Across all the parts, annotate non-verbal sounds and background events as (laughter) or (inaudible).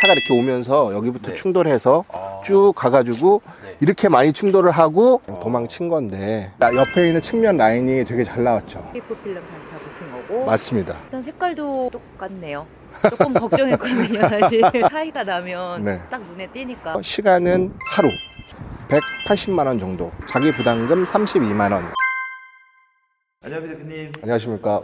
차가 이렇게 오면서 여기부터 네. 충돌해서 아. 쭉 가가지고 네. 이렇게 많이 충돌을 하고 어. 도망친 건데 나 옆에 있는 측면 라인이 되게 잘 나왔죠. 피프 필름 반사 붙은 거고 맞습니다. 일단 색깔도 똑같네요. 조금 걱정했거든요, 사실. (laughs) 차이가 나면 네. 딱 눈에 띄니까. 시간은 하루 180만 원 정도. 자기 부담금 32만 원. 안녕하세요 대표님. 안녕하십니까.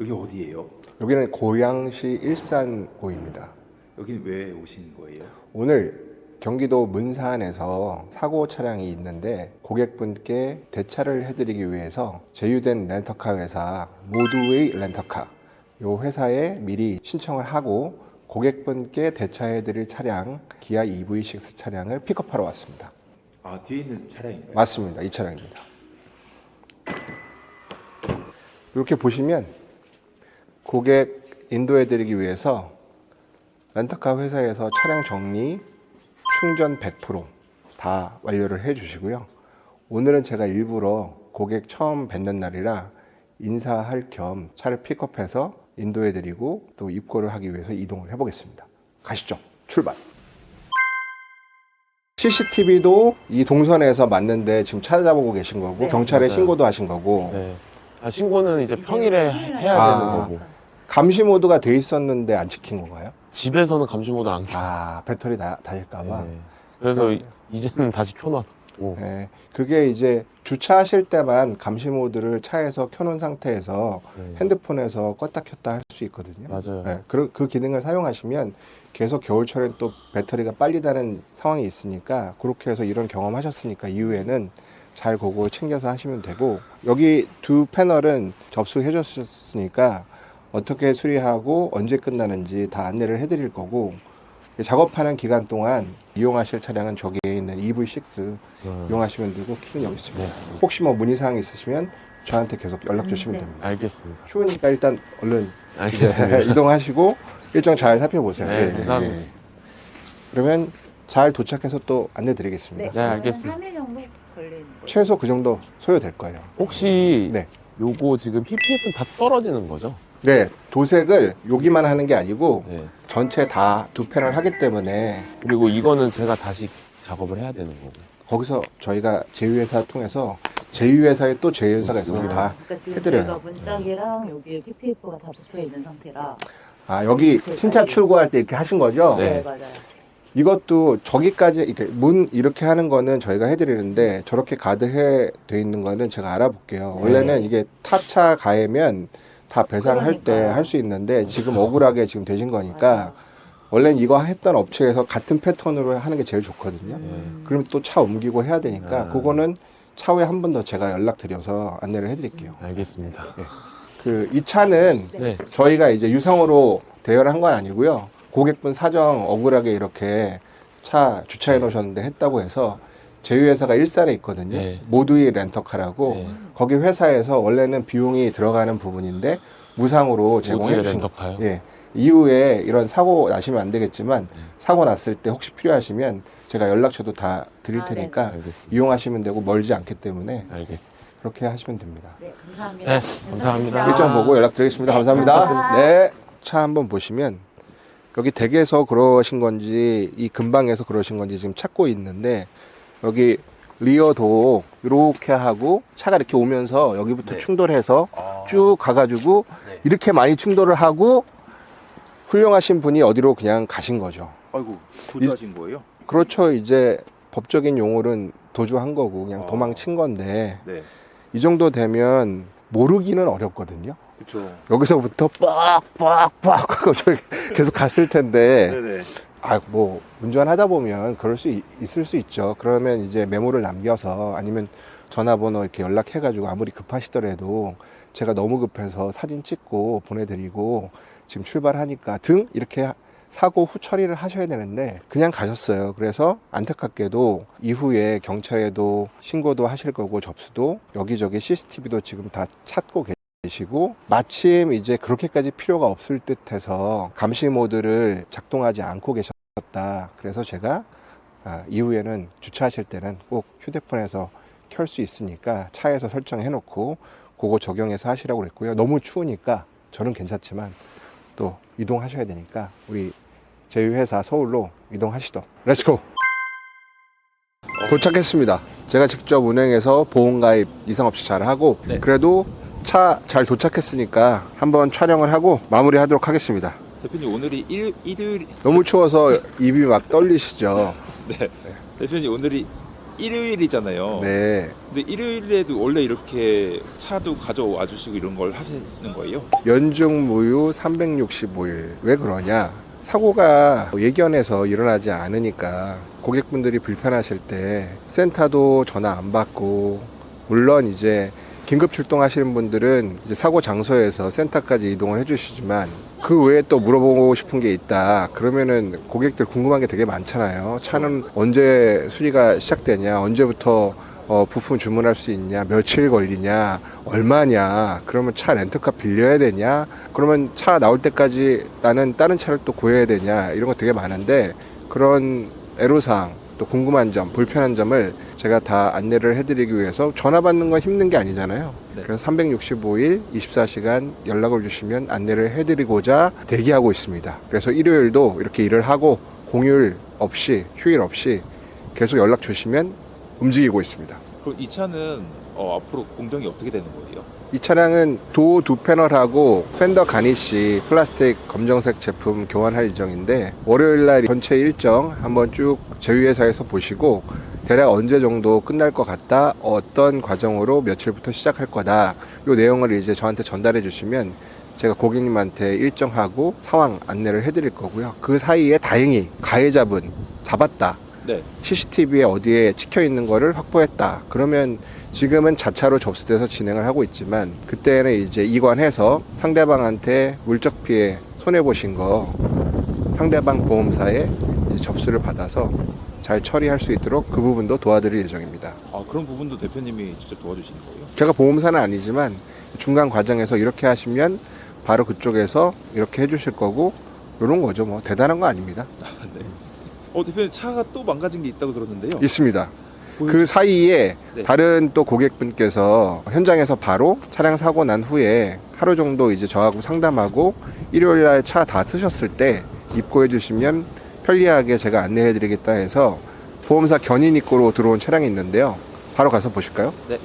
여기 어디예요? 여기는 고양시 일산고입니다. 여기는 왜 오신 거예요? 오늘 경기도 문산에서 사고 차량이 있는데 고객분께 대차를 해드리기 위해서 제휴된 렌터카 회사 모두의 렌터카 요 회사에 미리 신청을 하고 고객분께 대차해드릴 차량 기아 EV6 차량을 픽업하러 왔습니다. 아 뒤에 있는 차량인가요? 맞습니다. 이 차량입니다. 이렇게 보시면 고객 인도해드리기 위해서 렌터카 회사에서 차량 정리, 충전 100%다 완료를 해 주시고요. 오늘은 제가 일부러 고객 처음 뵙는 날이라 인사할 겸 차를 픽업해서 인도해 드리고 또 입고를 하기 위해서 이동을 해 보겠습니다. 가시죠. 출발. CCTV도 이 동선에서 맞는데 지금 찾아보고 계신 거고 네. 경찰에 맞아요. 신고도 하신 거고 네. 아, 신고는 이제 평일에 해야 아. 되는 거고. 감시 모드가 돼 있었는데 안 지킨 건가요? 집에서는 감시 모드 안 켜. 아 배터리 다 닳을까봐. 네. 그래서 이- 이제는 다시 켜놨고. 네. 그게 이제 주차하실 때만 감시 모드를 차에서 켜놓은 상태에서 네. 핸드폰에서 껐다 켰다 할 수 있거든요. 맞아요. 네. 그, 그 기능을 사용하시면 계속 겨울철엔 또 배터리가 빨리 닳는 상황이 있으니까 그렇게 해서 이런 경험 하셨으니까 이후에는 잘 그거 챙겨서 하시면 되고 여기 두 패널은 접수해 줬으니까 어떻게 수리하고 언제 끝나는지 다 안내를 해드릴 거고 작업하는 기간 동안 이용하실 차량은 저기에 있는 EV6 음, 이용하시면 되고 키는 여기 있습니다. 네. 혹시 뭐 문의사항 있으시면 저한테 계속 연락 주시면 네. 됩니다. 알겠습니다. 추우니까 일단 얼른 알겠습니다. 이동하시고 일정 잘 살펴보세요. 네, 감사합니다. 그러면 잘 도착해서 또 안내 드리겠습니다. 네, 알겠습니다. 3일 정도 걸리는 거예요. 최소 그 정도 소요될 거예요. 혹시 네. 요거 지금 PPF는 다 떨어지는 거죠? 네, 도색을 여기만 하는 게 아니고 네. 전체 다 두 패널 하기 때문에 그리고 이거는 제가 다시 작업을 해야 되는 거고. 거기서 저희가 제휴회사 통해서 제휴회사에 또 제휴회사가 있어서 아. 다 그러니까 지금 해드려요. 문짝이랑 여기에 PPF가 다 붙어 있는 상태라. 아, 여기 신차 출고할 때 이렇게 하신 거죠? 네. 네, 맞아요. 이것도 저기까지 이렇게 문 이렇게 하는 거는 저희가 해드리는데 저렇게 가드해 돼 있는 거는 제가 알아볼게요. 원래는 이게 타차 가해면 다 배상할 때. 할 수 있는데 지금 억울하게 지금 되신 거니까. 원래는 이거 했던 업체에서 같은 패턴으로 하는 게 제일 좋거든요. 음. 그럼 또 차 옮기고 해야 되니까 아. 그거는 차후에 한 번 더 제가 연락 드려서 안내를 해드릴게요. 알겠습니다. 그 이 차는 네. 저희가 이제 유성으로 대여를 한 건 아니고요. 고객분 사정 억울하게 이렇게 차 주차해 놓으셨는데 했다고 해서 제휴회사가 일산에 있거든요. 네. 모두의 렌터카라고 네. 거기 회사에서 원래는 비용이 들어가는 부분인데 무상으로 제공해 주신 거. 렌터카요? 예. 이후에 이런 사고 나시면 안 되겠지만 네. 사고 났을 때 혹시 필요하시면 제가 연락처도 다 드릴 아, 테니까 알겠습니다. 이용하시면 되고 멀지 않기 때문에 알겠습니다. 그렇게 하시면 됩니다. 네, 감사합니다. 네, 감사합니다. 일정 보고 연락드리겠습니다. 네, 감사합니다. 감사합니다. 네. 차 한번 보시면 여기 댁에서 그러신 건지 이 근방에서 그러신 건지 지금 찾고 있는데 여기 리어도 이렇게 하고 차가 이렇게 오면서 여기부터 네. 충돌해서 아. 쭉 가가지고 네. 이렇게 많이 충돌을 하고 훌륭하신 분이 어디로 그냥 가신 거죠. 아이고 도주하신 거예요? 그렇죠. 이제 법적인 용어는 도주한 거고 그냥 아. 도망친 건데 네. 이 정도 되면 모르기는 어렵거든요. 그렇죠. 여기서부터 빡빡빡 하고 계속 갔을 텐데 네네. 아 뭐 운전하다 보면 그럴 수 있, 을 수 있죠. 그러면 이제 메모를 남겨서 아니면 전화번호 이렇게 연락해 가지고 아무리 급하시더라도 제가 너무 급해서 사진 찍고 보내드리고 지금 출발하니까 등 이렇게 하- 사고 후 처리를 하셔야 되는데 그냥 가셨어요. 그래서 안타깝게도 이후에 경찰에도 신고도 하실 거고 접수도 여기저기 CCTV도 지금 다 찾고 계세요 계시고 마침 이제 그렇게까지 필요가 없을 듯해서 감시 모드를 작동하지 않고 계셨 다. 그래서 제가 아, 이후에는 주차하실 때는 꼭 휴대폰에서 켤 수 있으니까 차에서 설정해 놓고 그거 적용해서 하시라고 그랬고요. 너무 추우니까 저는 괜찮지만 또 이동하셔야 되니까 우리 저희 회사 서울로 이동하시죠. 렛츠고! 도착했습니다. 제가 직접 운행해서 보험가입 이상 없이 잘 하고 네. 그래도 차 잘 도착했으니까 한번 촬영을 하고 마무리하도록 하겠습니다. 대표님 오늘이 일, 일요일 너무 추워서 입이 막 떨리시죠? (laughs) 네. 대표님 오늘이 일요일이잖아요. 네. 근데 일요일에도 원래 이렇게 차도 가져와 주시고 이런 걸 하시는 거예요? 연중 무휴 365일. 왜 그러냐? 사고가 예견에서 일어나지 않으니까 고객분들이 불편하실 때 센터도 전화 안 받고 물론 이제 긴급 출동하시는 분들은 이제 사고 장소에서 센터까지 이동을 해주시지만 그 외에 또 물어보고 싶은 게 있다. 그러면은 고객들 궁금한 게 되게 많잖아요. 차는 언제 수리가 시작되냐, 언제부터 어, 부품 주문할 수 있냐, 며칠 걸리냐, 얼마냐, 그러면 차 렌터카 빌려야 되냐, 그러면 차 나올 때까지 나는 다른 차를 또 구해야 되냐, 이런 거 되게 많은데 그런 애로사항, 또 궁금한 점, 불편한 점을 제가 다 안내를 해드리기 위해서 전화 받는 건 힘든 게 아니잖아요. 네. 그래서 365일 24시간 연락을 주시면 안내를 해드리고자 대기하고 있습니다. 그래서 일요일도 이렇게 일을 하고 공휴일 없이 휴일 없이 계속 연락 주시면 움직이고 있습니다. 그럼 이 차는 어, 앞으로 공정이 어떻게 되는 거예요? 이 차량은 도어 두 패널하고 팬더 가니쉬 플라스틱 검정색 제품 교환할 예정인데 월요일 날 전체 일정 한번 쭉 저희 회사에서 보시고 대략 언제 정도 끝날 것 같다 어떤 과정으로 며칠부터 시작할 거다 이 내용을 이제 저한테 전달해 주시면 제가 고객님한테 일정하고 상황 안내를 해드릴 거고요 그 사이에 다행히 가해자분 잡았다 네. CCTV에 어디에 찍혀 있는 거를 확보했다. 그러면 지금은 자차로 접수돼서 진행을 하고 있지만 그때는 이제 이관해서 상대방한테 물적 피해 손해 보신 거 상대방 보험사에 이제 접수를 받아서 잘 처리할 수 있도록 그 부분도 도와드릴 예정입니다. 아 그런 부분도 대표님이 직접 도와주시는 거예요? 제가 보험사는 아니지만 중간 과정에서 이렇게 하시면 바로 그쪽에서 이렇게 해주실 거고 이런 거죠. 뭐 대단한 거 아닙니다. (laughs) 네. 어 대표님 차가 또 망가진 게 있다고 들었는데요. 있습니다. 그 사이에 네. 다른 또 고객분께서 현장에서 바로 차량 사고 난 후에 하루 정도 이제 저하고 상담하고 일요일 날 차 다 쓰셨을 때 입고해 주시면 편리하게 제가 안내해 드리겠다 해서 보험사 견인 입고로 들어온 차량이 있는데요. 바로 가서 보실까요? 네.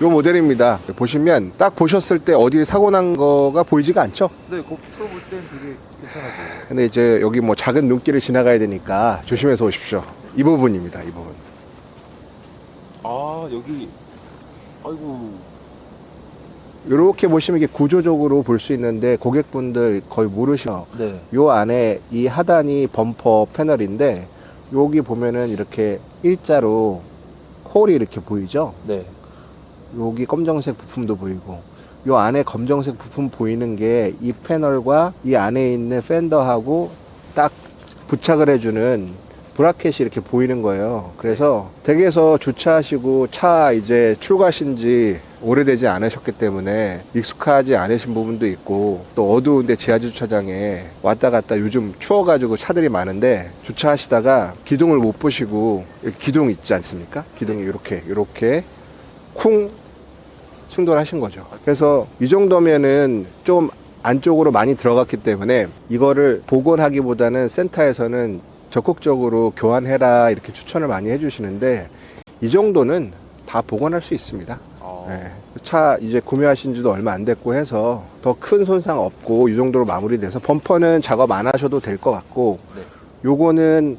요 모델입니다. 보시면 딱 보셨을 때 어디 사고 난 거가 보이지가 않죠? 네, 거 풀어볼 땐 되게 괜찮아 보여요. 근데 이제 여기 뭐 작은 눈길을 지나가야 되니까 조심해서 오십시오. 이 부분입니다. 이 부분. 아 여기 아이고 이렇게 보시면 이게 구조적으로 볼 수 있는데 고객분들 거의 모르셔. 네. 요 안에 이 하단이 범퍼 패널인데 여기 보면은 이렇게 일자로 홀이 이렇게 보이죠? 네. 여기 검정색 부품도 보이고 요 안에 검정색 부품 보이는 게 이 패널과 이 안에 있는 팬더하고 딱 부착을 해주는 브라켓이 이렇게 보이는 거예요. 그래서 댁에서 주차하시고 차 이제 출고하신 지 오래되지 않으셨기 때문에 익숙하지 않으신 부분도 있고 또 어두운데 지하 주차장에 왔다 갔다 요즘 추워가지고 차들이 많은데 주차하시다가 기둥을 못 보시고 기둥 있지 않습니까? 기둥이 이렇게 이렇게 쿵 충돌하신 거죠. 그래서 이 정도면은 좀 안쪽으로 많이 들어갔기 때문에 이거를 복원하기보다는 센터에서는 적극적으로 교환해라 이렇게 추천을 많이 해주시는데 이 정도는 다 복원할 수 있습니다. 아, 네. 차 이제 구매하신 지도 얼마 안 됐고 해서 더 큰 손상 없고 이 정도로 마무리돼서 범퍼는 작업 안 하셔도 될 것 같고 네. 요거는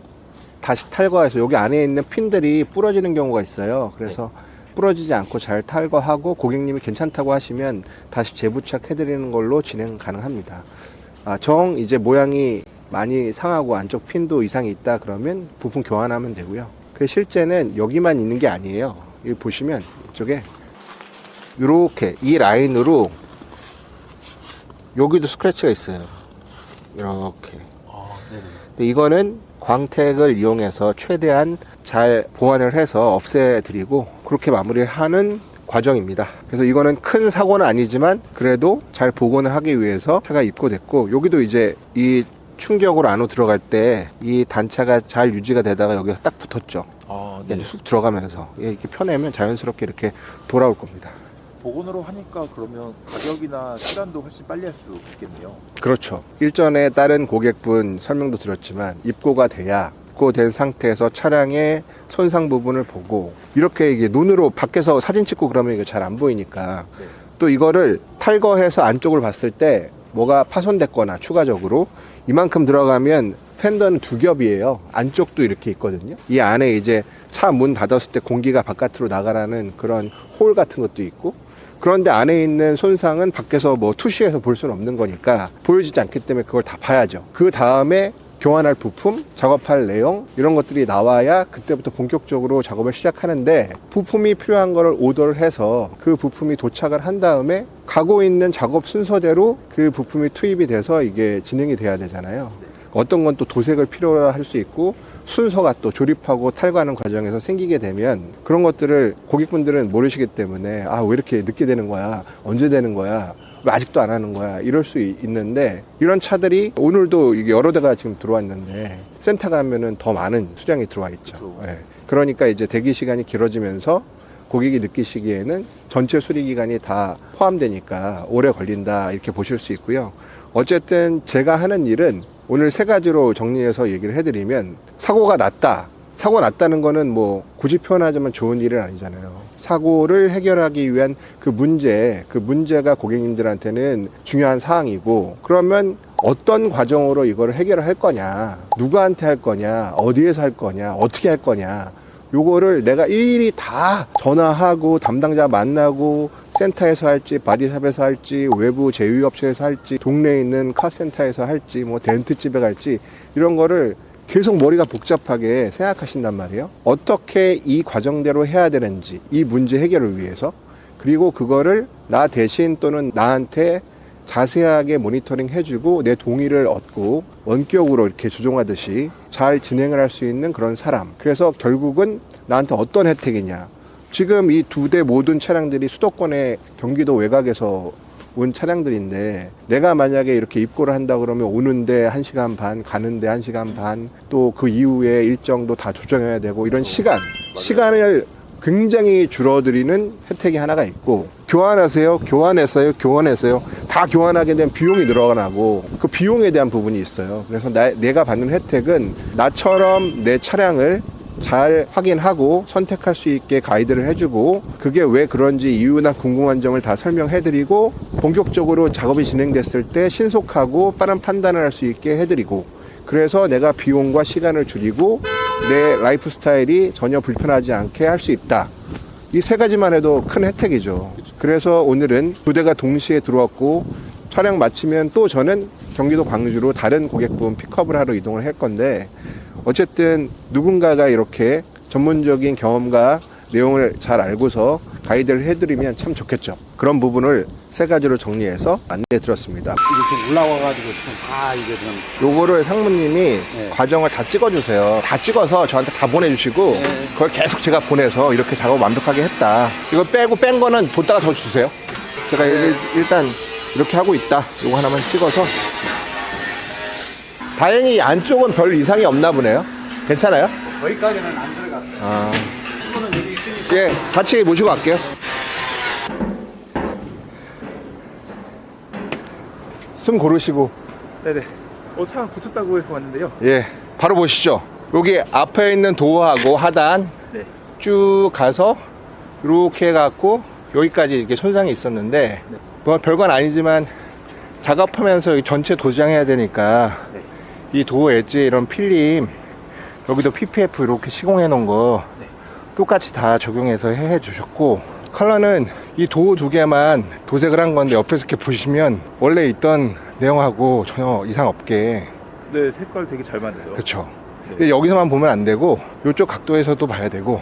다시 탈거해서 여기 안에 있는 핀들이 부러지는 경우가 있어요. 그래서 부러지지 않고 잘 탈거하고 고객님이 괜찮다고 하시면 다시 재부착 해드리는 걸로 진행 가능합니다. 아, 정 이제 모양이 많이 상하고 안쪽 핀도 이상이 있다 그러면 부품 교환하면 되고요. 그 실제는 여기만 있는 게 아니에요. 여기 보시면 이쪽에 이렇게 이 라인으로 여기도 스크래치가 있어요. 이렇게. 아. 근데 이거는 광택을 이용해서 최대한 잘 보완을 해서 없애드리고 그렇게 마무리를 하는 과정입니다. 그래서 이거는 큰 사고는 아니지만 그래도 잘 복원을 하기 위해서 차가 입고됐고 여기도 이제 이 충격으로 안으로 들어갈 때 이 단차가 잘 유지가 되다가 여기서 딱 붙었죠. 아, 네. 쑥 들어가면서 이렇게 펴내면 자연스럽게 이렇게 돌아올 겁니다. 복원으로 하니까 그러면 가격이나 시간도 훨씬 빨리 할 수 있겠네요. 그렇죠. 일전에 다른 고객분 설명도 드렸지만 입고가 돼야 입고된 상태에서 차량의 손상 부분을 보고 이렇게 이게 눈으로 밖에서 사진 찍고 그러면 이게 잘 안 보이니까 네. 또 이거를 탈거해서 안쪽을 봤을 때 뭐가 파손됐거나 추가적으로 이만큼 들어가면 팬더는 두 겹이에요. 안쪽도 이렇게 있거든요. 이 안에 이제 차 문 닫았을 때 공기가 바깥으로 나가라는 그런 홀 같은 것도 있고 그런데 안에 있는 손상은 밖에서 뭐 투시해서 볼 수는 없는 거니까 보여지지 않기 때문에 그걸 다 봐야죠. 그 다음에 교환할 부품, 작업할 내용 이런 것들이 나와야 그때부터 본격적으로 작업을 시작하는데 부품이 필요한 거를 오더를 해서 그 부품이 도착을 한 다음에 가고 있는 작업 순서대로 그 부품이 투입이 돼서 이게 진행이 돼야 되잖아요. 어떤 건 또 도색을 필요로 할 수 있고 순서가 또 조립하고 탈거하는 과정에서 생기게 되면 그런 것들을 고객분들은 모르시기 때문에 아 왜 이렇게 늦게 되는 거야? 언제 되는 거야? 왜 아직도 안 하는 거야? 이럴 수 있- 있는데 이런 차들이 오늘도 여러 대가 지금 들어왔는데 센터 가면은 더 많은 수량이 들어와 있죠. 그렇죠. 예. 그러니까 이제 대기 시간이 길어지면서 고객이 느끼시기에는 전체 수리 기간이 다 포함되니까 오래 걸린다 이렇게 보실 수 있고요. 어쨌든 제가 하는 일은 오늘 세 가지로 정리해서 얘기를 해드리면 사고가 났다. 사고 났다는 거는 뭐 굳이 표현하자면 좋은 일은 아니잖아요. 사고를 해결하기 위한 그 문제, 그 문제가 고객님들한테는 중요한 사항이고 그러면 어떤 과정으로 이거를 해결을 할 거냐, 누구한테 할 거냐, 어디에서 할 거냐, 어떻게 할 거냐, 요거를 내가 일일이 다 전화하고 담당자 만나고 센터에서 할지 바디샵에서 할지 외부 제휴업체에서 할지 동네에 있는 카센터에서 할지 뭐 덴트집에 갈지 이런 거를 계속 머리가 복잡하게 생각하신단 말이에요 어떻게 이 과정대로 해야 되는지 이 문제 해결을 위해서 그리고 그거를 나 대신 또는 나한테 자세하게 모니터링 해주고 내 동의를 얻고 원격으로 이렇게 조종하듯이 잘 진행을 할 수 있는 그런 사람. 그래서 결국은 나한테 어떤 혜택이냐. 지금 이 두 대 모든 차량들이 수도권의 경기도 외곽에서 온 차량들인데 내가 만약에 이렇게 입고를 한다 그러면 오는데 1시간 반, 가는데 1시간 반, 또 그 이후에 일정도 다 조정해야 되고 이런 시간, 시간을 굉장히 줄어들이는 혜택이 하나가 있고 교환하세요, 교환했어요, 교환했어요. 다 교환하게 되면 비용이 늘어나고 그 비용에 대한 부분이 있어요. 그래서 나, 내가 받는 혜택은 나처럼 내 차량을 잘 확인하고 선택할 수 있게 가이드를 해주고 그게 왜 그런지 이유나 궁금한 점을 다 설명해드리고 본격적으로 작업이 진행됐을 때 신속하고 빠른 판단을 할 수 있게 해드리고 그래서 내가 비용과 시간을 줄이고 내 라이프 스타일이 전혀 불편하지 않게 할 수 있다. 이 세 가지만 해도 큰 혜택이죠. 그래서 오늘은 두 대가 동시에 들어왔고 촬영 마치면 또 저는 경기도 광주로 다른 고객분 픽업을 하러 이동을 할 건데 어쨌든 누군가가 이렇게 전문적인 경험과 내용을 잘 알고서 가이드를 해드리면 참 좋겠죠. 그런 부분을 세 가지로 정리해서 안내해 드렸습니다. 이게 좀 올라와가지고 지금 다 이게 지금 요거를 상무님이 네. 과정을 다 찍어주세요. 다 찍어서 저한테 다 보내주시고 네. 그걸 계속 제가 보내서 이렇게 작업 완벽하게 했다. 이거 빼고 뺀 거는 뒀다가 더 주세요. 제가 네. 일- 일단 이렇게 하고 있다. 요거 하나만 찍어서. 다행히 안쪽은 별 이상이 없나 보네요. 괜찮아요? 거기까지는 안 들어갔어요. 아. 이거는 여기 있으니까 예, 같이 모시고 갈게요. 숨 고르시고 네네. 어, 차 고쳤다고 해서 왔는데요. 예, 바로 보시죠. 여기 앞에 있는 도어하고 하단 네. 쭉 가서 이렇게 해갖고 여기까지 이게 손상이 있었는데 네. 뭐 별건 아니지만 작업하면서 이 전체 도장해야 되니까 네. 이 도어 엣지 이런 필름 여기도 PPF 이렇게 시공해 놓은 거 네. 똑같이 다 적용해서 해 주셨고 컬러는 이 도어 두 개만 도색을 한 건데 옆에서 이렇게 보시면 원래 있던 내용하고 전혀 이상 없게 네, 색깔 되게 잘 맞아요. 그렇죠. 네. 근데 여기서만 보면 안 되고 이쪽 각도에서도 봐야 되고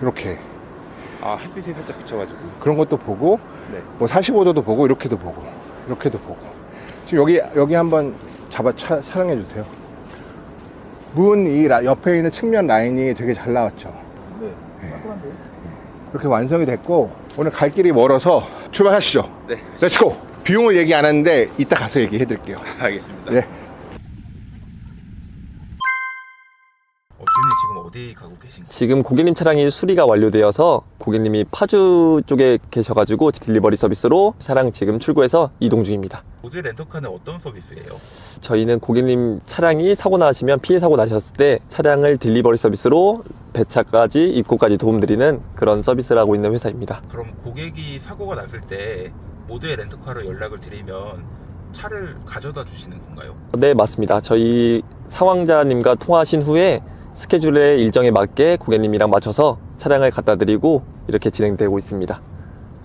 이렇게 아, 햇빛에 살짝 비춰가지고. 그런 것도 보고 네. 뭐 45도도 보고 이렇게도 보고 이렇게도 보고 지금 여기 여기 한번 잡아 차, 촬영해 주세요. 문 이 옆에 있는 측면 라인이 되게 잘 나왔죠. 네. 깔끔한데요? 이렇게 완성이 됐고 오늘 갈 길이 멀어서 출발하시죠. 네. 렛츠고. 비용을 얘기 안 했는데 이따 가서 얘기해 드릴게요. 알겠습니다. 네. 주인님 지금 어디 가고 계신 거예요? 지금 고객님 차량이 수리가 완료되어서 고객님이 파주 쪽에 계셔가지고 딜리버리 서비스로 차량 지금 출고해서 이동 중입니다. 모두의 렌터카는 어떤 서비스예요? 저희는 고객님 차량이 사고 나시면 피해 사고 나셨을 때 차량을 딜리버리 서비스로 배차까지 입고까지 도움드리는 그런 서비스를 하고 있는 회사입니다. 그럼 고객이 사고가 났을 때 모두의 렌터카로 연락을 드리면 차를 가져다 주시는 건가요? 네, 맞습니다. 저희 상황자님과 통화하신 후에 스케줄의 일정에 맞게 고객님이랑 맞춰서 차량을 갖다 드리고 이렇게 진행되고 있습니다.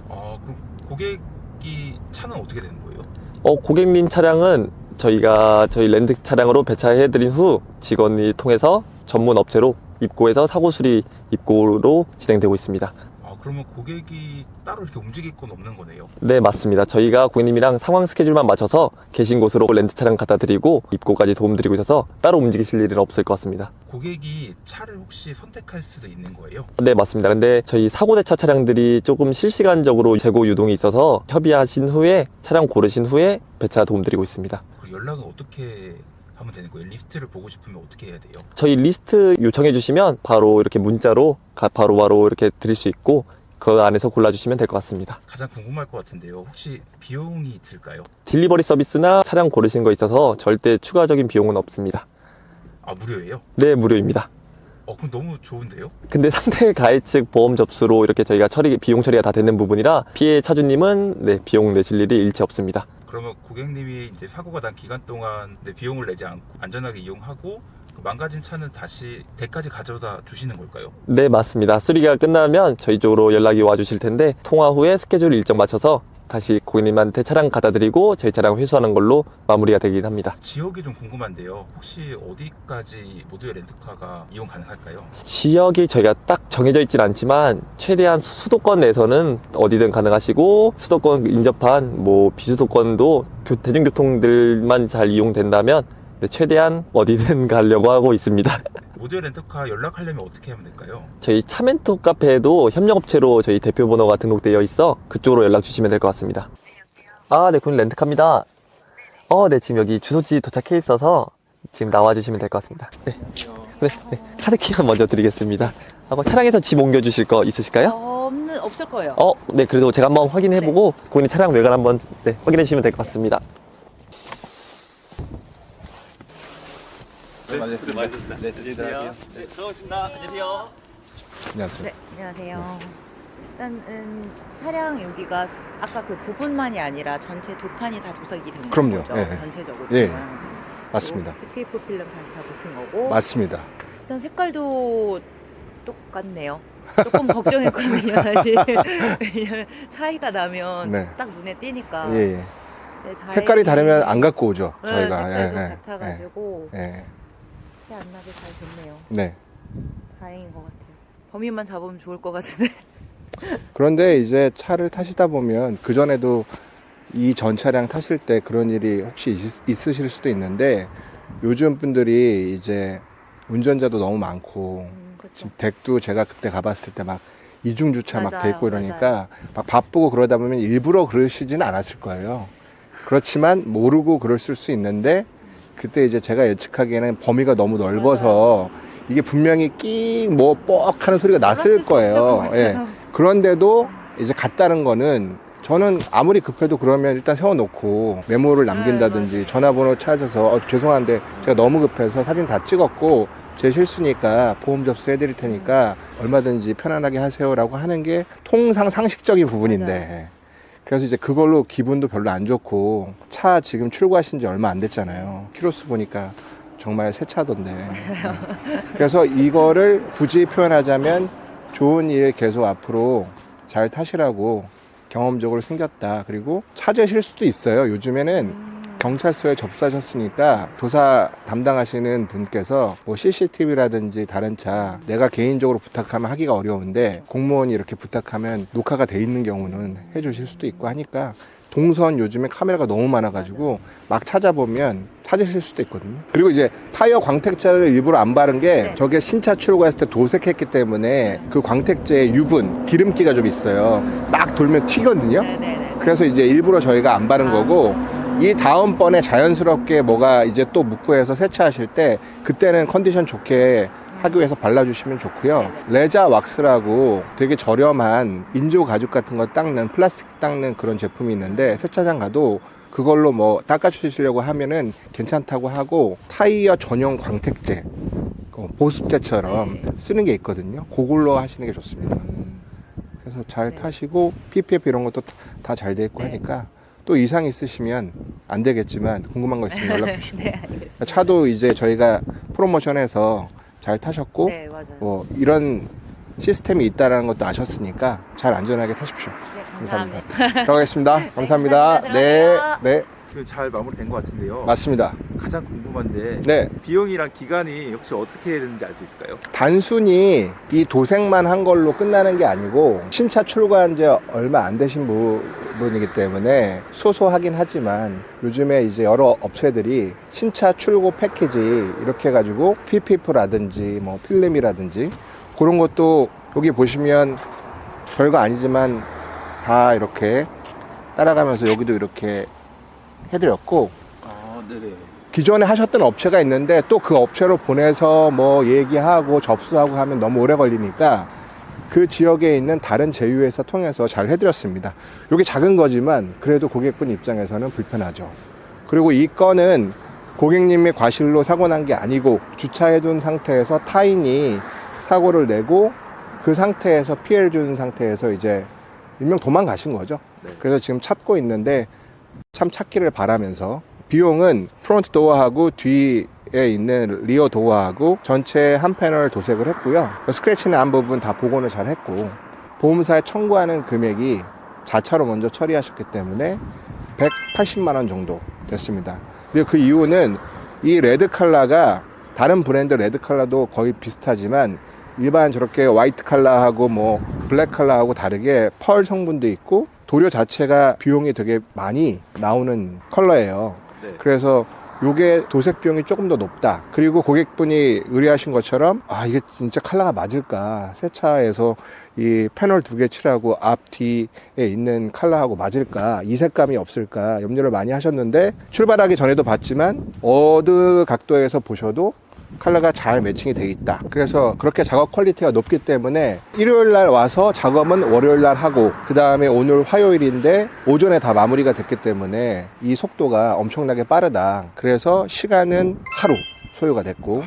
아, 그럼 고객이 차는 어떻게 되는 거예요? 어, 고객님 차량은 저희가 저희 렌트 차량으로 배차해 드린 후 직원이 통해서 전문 업체로 입고해서 사고 수리 입고로 진행되고 있습니다. 아, 그러면 고객이 따로 이렇게 움직일 건 없는 거네요. 네, 맞습니다. 저희가 고객님이랑 상황 스케줄만 맞춰서 계신 곳으로 렌트 차량 갖다 드리고 입고까지 도움 드리고 있어서 따로 움직이실 일은 없을 것 같습니다. 고객이 차를 혹시 선택할 수도 있는 거예요? 네, 맞습니다. 근데 저희 사고 대차 차량들이 조금 실시간적으로 재고 유동이 있어서 협의하신 후에 차량 고르신 후에 배차 도움 드리고 있습니다. 그 연락은 어떻게 하면 되는 거예요? 리스트를 보고 싶으면 어떻게 해야 돼요? 저희 리스트 요청해 주시면 바로 이렇게 문자로 가- 바로 바로 이렇게 드릴 수 있고 그 안에서 골라주시면 될 것 같습니다. 가장 궁금할 것 같은데요. 혹시 비용이 들까요? 딜리버리 서비스나 차량 고르신 거 있어서 절대 추가적인 비용은 없습니다. 아, 무료예요? 네, 무료입니다. 어, 그럼 너무 좋은데요? 근데 상대 가해 측 보험 접수로 이렇게 저희가 처리 비용 처리가 다 되는 부분이라 피해 차주님은 네, 비용 내실 일이 일체 없습니다. 그러면 고객님이 이제 사고가 난 기간 동안 내 비용을 내지 않고 안전하게 이용하고 그 망가진 차는 다시 대까지 가져다 주시는 걸까요? 네, 맞습니다. 수리가 끝나면 저희 쪽으로 연락이 와 주실 텐데 통화 후에 스케줄 일정 맞춰서 다시 고객님한테 차량 갖다 드리고 저희 차량 회수하는 걸로 마무리가 되긴 합니다. 지역이 좀 궁금한데요. 혹시 어디까지 모두의 렌트카가 이용 가능할까요? 지역이 저희가 딱 정해져 있진 않지만 최대한 수도권 내에서는 어디든 가능하시고 수도권 인접한 뭐 비수도권도 교- 대중교통들만 잘 이용된다면 네, 최대한 어디든 (laughs) 가려고 하고 있습니다. 모두의 렌트카 연락하려면 어떻게 하면 될까요? 저희 차멘토 카페에도 협력업체로 저희 대표 번호가 등록되어 있어 그쪽으로 연락 주시면 될 것 같습니다. 아, 네, 군 렌트카입니다. 어, 네, 지금 여기 주소지 도착해 있어서 지금 나와 주시면 될 것 같습니다. 네. 네, 네. 카드키가 먼저 드리겠습니다. 하고 차량에서 짐 옮겨 주실 거 있으실까요? 없는 없을 거예요. 어, 네, 그래도 제가 한번 확인해 보고 고객님 차량 외관 한번 네, 확인해 주시면 될 것 같습니다. 안녕하세요. 네, 안녕하세요. 일단은 차량 여기가 아까 그 부분만이 아니라 전체 두 판이 다 도색이 된 그럼요. 거죠. 예, 예. 전체적으로. 예. 맞습니다. 그리고 테이프 필름 다시 다 붙은 거고. 맞습니다. 일단 색깔도 똑같네요. 조금 걱정했거든요, (laughs) 사실. 왜냐면 차이가 나면 네. 딱 눈에 띄니까. 예, 예. 네, 색깔이 다행히- 다르면 안 갖고 오죠. 네, 저희가. 색깔도 예, 예, 같아가지고 예, 예. 티안 나게 잘 됐네요. 네. 다행인 것 같아요. 범인만 잡으면 좋을 것 같은데. (laughs) 그런데 이제 차를 타시다 보면 그 전에도 이 전 차량 타실 때 그런 일이 혹시 있, 있으실 수도 있는데 요즘 분들이 이제 운전자도 너무 많고 음, 그쵸. 지금 댁도 제가 그때 가봤을 때 막 이중 주차 막돼 맞아요, 있고 이러니까 막 바쁘고 그러다 보면 일부러 그러시진 않았을 거예요. 그렇지만 모르고 그랬을 수 있는데 그때 이제 제가 예측하기에는 범위가 너무 넓어서 이게 분명히 끽뭐뻑 하는 소리가 났을 거예요. 같아요. 예. 그런데도 이제 갔다는 거는 저는 아무리 급해도 그러면 일단 세워놓고 메모를 남긴다든지 네, 맞아요. 전화번호 찾아서 어, 죄송한데 제가 너무 급해서 사진 다 찍었고 제 실수니까 보험 접수해드릴 테니까 얼마든지 편안하게 하세요라고 하는 게 통상 상식적인 부분인데 그래서 이제 그걸로 기분도 별로 안 좋고 차 지금 출고하신 지 얼마 안 됐잖아요. 키로수 보니까 정말 새 차던데. 네. 그래서 이거를 굳이 표현하자면 좋은 일 계속 앞으로 잘 타시라고 경험적으로 생겼다. 그리고 찾으실 수도 있어요. 요즘에는 음, 경찰서에 접수하셨으니까 조사 담당하시는 분께서 뭐 CCTV라든지 다른 차 내가 개인적으로 부탁하면 하기가 어려운데 공무원이 이렇게 부탁하면 녹화가 돼 있는 경우는 해주실 수도 있고 하니까 동선 요즘에 카메라가 너무 많아가지고 막 찾아보면 찾으실 수도 있거든요. 그리고 이제 타이어 광택제를 일부러 안 바른 게 네. 저게 신차 출고했을 때 도색했기 때문에 그 광택제의 유분, 기름기가 좀 있어요. 막 돌면 튀거든요. 네네네. 그래서 이제 일부러 저희가 안 바른 아. 거고 이 다음번에 자연스럽게 뭐가 이제 또 묵고해서 세차하실 때 그때는 컨디션 좋게 하기 위해서 발라주시면 좋고요. 레자 왁스라고 되게 저렴한 인조 가죽 같은 거 닦는 플라스틱 닦는 그런 제품이 있는데 세차장 가도 그걸로 뭐 닦아주시려고 하면은 괜찮다고 하고 타이어 전용 광택제 어, 보습제처럼 쓰는 게 있거든요. 그걸로 하시는 게 좋습니다. 그래서 잘 네. 타시고 PPF 이런 것도 다 잘 돼 있고 네. 하니까 또 이상 있으시면 안 되겠지만 궁금한 거 있으면 연락 (laughs) 주시고 네, 알겠습니다. 차도 이제 저희가 프로모션해서 잘 타셨고 네, 맞아요. 뭐 이런 시스템이 있다라는 것도 아셨으니까 잘 안전하게 타십시오. 네, 감사합니다. 감사합니다. 들어가겠습니다. (laughs) 감사합니다. 감사합니다. 네, 들어가세요. 네, 그 잘 마무리된 것 같은데요. 맞습니다. 가장 궁금한데 네, 비용이랑 기간이 혹시 어떻게 해야 되는지 알 수 있을까요? 단순히 이 도색만 한 걸로 끝나는 게 아니고 신차 출고한 지 얼마 안 되신 부- 분이기 때문에 소소하긴 하지만 요즘에 이제 여러 업체들이 신차 출고 패키지 이렇게 해가지고 PPF라든지 뭐 필름이라든지 그런 것도 여기 보시면 별거 아니지만 다 이렇게 따라가면서 여기도 이렇게 해드렸고 아, 네네. 기존에 하셨던 업체가 있는데 또 그 업체로 보내서 뭐 얘기하고 접수하고 하면 너무 오래 걸리니까 그 지역에 있는 다른 제휴회사 통해서 잘 해드렸습니다. 이게 작은 거지만 그래도 고객분 입장에서는 불편하죠. 그리고 이 건은 고객님의 과실로 사고 난 게 아니고 주차해둔 상태에서 타인이 사고를 내고 그 상태에서 피해를 준 상태에서 이제 일명 도망가신 거죠. 네. 그래서 지금 찾고 있는데 참 찾기를 바라면서 비용은 프론트 도어하고 뒤에 있는 리어 도어하고 전체 한 패널 도색을 했고요. 스크래치 난 부분 다 복원을 잘 했고 보험사에 청구하는 금액이 자차로 먼저 처리하셨기 때문에 180만 원 정도 됐습니다. 그리고 그 이유는 이 레드 컬러가 다른 브랜드 레드 컬러도 거의 비슷하지만 일반 저렇게 화이트 컬러하고 뭐 블랙 컬러하고 다르게 펄 성분도 있고 도료 자체가 비용이 되게 많이 나오는 컬러예요. 네. 그래서 요게 도색 비용이 조금 더 높다. 그리고 고객분이 의뢰하신 것처럼 아 이게 진짜 컬러가 맞을까? 새 차에서 이 패널 두 개 칠하고 앞 뒤에 있는 컬러하고 맞을까? 이색감이 없을까? 염려를 많이 하셨는데 출발하기 전에도 봤지만 어느 각도에서 보셔도 컬러가 잘 매칭이 돼 있다. 그래서 그렇게 작업 퀄리티가 높기 때문에 일요일 날 와서 작업은 월요일 날 하고 그 다음에 오늘 화요일인데 오전에 다 마무리가 됐기 때문에 이 속도가 엄청나게 빠르다. 그래서 시간은 하루 소요가 됐고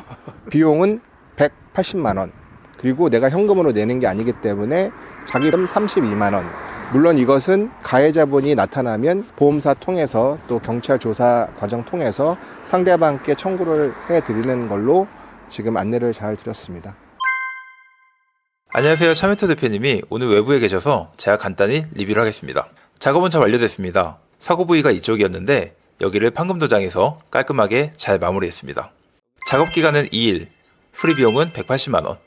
비용은 180만 원. 그리고 내가 현금으로 내는 게 아니기 때문에 자기금 32만 원. 물론 이것은 가해자분이 나타나면 보험사 통해서 또 경찰 조사 과정 통해서 상대방께 청구를 해 드리는 걸로 지금 안내를 잘 드렸습니다. 안녕하세요. 차메토 대표님이 오늘 외부에 계셔서 제가 간단히 리뷰를 하겠습니다. 작업은 잘 완료됐습니다. 사고 부위가 이쪽이었는데 여기를 판금 도장에서 깔끔하게 잘 마무리했습니다. 작업 기간은 2일, 수리 비용은 180만 원,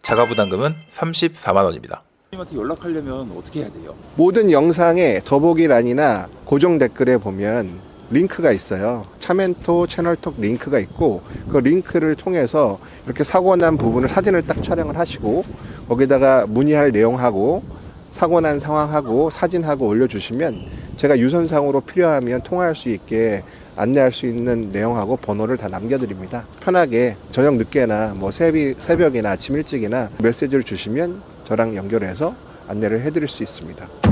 자가 부담금은 34만 원입니다. 님한테 연락하려면 어떻게 해야 돼요? 모든 영상의 더보기란이나 고정 댓글에 보면 링크가 있어요. 차멘토 채널톡 링크가 있고 그 링크를 통해서 이렇게 사고 난 부분을 사진을 딱 촬영을 하시고 거기다가 문의할 내용하고 사고 난 상황하고 사진하고 올려주시면 제가 유선상으로 필요하면 통화할 수 있게 안내할 수 있는 내용하고 번호를 다 남겨드립니다. 편하게 저녁 늦게나 뭐 새벽, 새벽이나 아침 일찍이나 메시지를 주시면 저랑 연결해서 안내를 해드릴 수 있습니다.